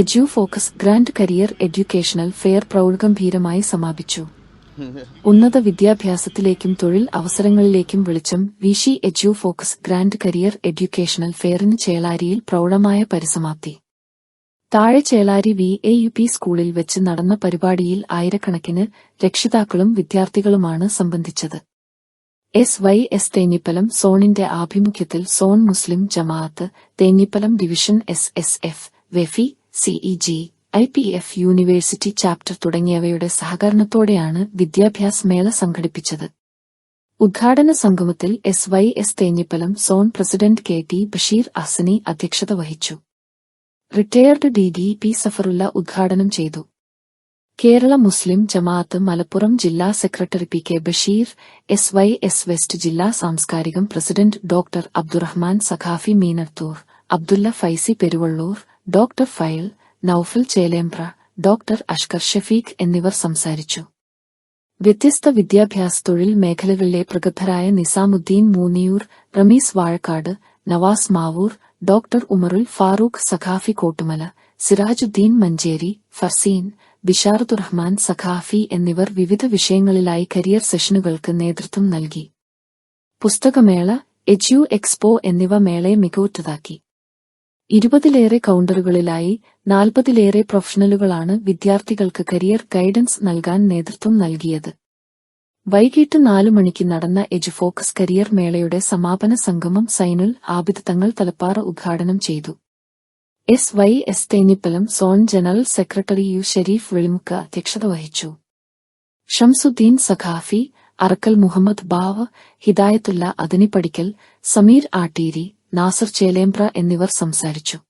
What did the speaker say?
Edu Focus Grand Career Educational Fair പ്രൗഢഗംഭീരമായി സമാപിച്ചു. ഉന്നത വിദ്യാഭ്യാസത്തിലേക്കും തൊഴിൽ അവസരങ്ങളിലേക്കും വെളിച്ചം Vishy Edu Focus Grand Career Educational ഫെയറിന് ചേളാരിയിൽ പ്രൗഢമായ പരിസമാപ്തി. താഴെ Chelari V A U P സ്കൂളിൽ വെച്ച് നടന്ന പരിപാടിയിൽ ആയിരക്കണക്കിന് രക്ഷിതാക്കളും വിദ്യാർത്ഥികളുമാണ് സംബന്ധിച്ചത്. എസ് വൈ എസ് തേഞ്ഞിപ്പലം സോണിന്റെ ആഭിമുഖ്യത്തിൽ zone Muslim Jamaat Thenhipalam division S S F വെഫി C I G I P F university chapter തുടങ്ങിയവയുടെ സഹകരണത്തോടെയാണ് വിദ്യാഭ്യാസ മേള സംഘടിപ്പിച്ചത്. ഉദ്ഘാടന സംഗമത്തിൽ S Y S Thenhipalam zone president K T Basheer Ahsani അധ്യക്ഷത വഹിച്ചു. Retired D D P Safarulla ഉദ്ഘാടനം ചെയ്തു. കേരള മുസ്ലിം ജമാഅത്ത് മലപ്പുറം ജില്ലാ secretary P K Basheer S Y S west ജില്ലാ സാംസ്കാരികം president doctor Abdurahman Saqafi Meenathur Abdulla Faizy Peruvallur doctor file Noufal Chelembra doctor Ashkar Shafeeq എന്നിവർ സംസാരിച്ചു. വ്യത്യസ്ത വിദ്യാഭ്യാസ തൊഴിൽ മേഖലകളിലെ പ്രഗത്ഭരായ നിസാമുദ്ദീൻ മൂനിയൂർ റമീസ് വാഴക്കാട് നവാസ് മാവൂർ ഡോക്ടർ ഉമറുൽ ഫാറൂഖ് സഖാഫി കോട്ടുമല സിറാജുദ്ദീൻ മഞ്ചേരി ഫർസീൻ റഹ്മാൻ സഖാഫി എന്നിവർ വിവിധ വിഷയങ്ങളിലായി കരിയർ സെഷനുകൾക്ക് നേതൃത്വം നൽകി. പുസ്തകമേള എജ്യു എക്സ്പോ എന്നിവ മേളയെ മികവുറ്റതാക്കി. ഇരുപതിലേറെ കൌണ്ടറുകളിലായി നാൽപ്പതിലേറെ പ്രൊഫഷണലുകളാണ് വിദ്യാർത്ഥികൾക്ക് കരിയർ ഗൈഡൻസ് നൽകാൻ നേതൃത്വം നൽകിയത്. വൈകിട്ട് നാലു മണിക്ക് നടന്ന എജുഫോക്കസ് കരിയർ മേളയുടെ സമാപന സംഗമം സൈനുൽ ആബിദ് തങ്ങൾ തലപ്പാറ ഉദ്ഘാടനം ചെയ്തു. S Y S Thenhipalam zone general secretary U Shareef Velimukku അധ്യക്ഷത വഹിച്ചു. ഷംസുദ്ദീൻ സഖാഫി അറക്കൽ മുഹമ്മദ് ബാവ് ഹിദായത്തുല്ല അതിനിപ്പടിക്കൽ സമീർ ആട്ടീരി നാസർ ചേലേമ്പ്ര എന്നിവർ സംസാരിച്ചു.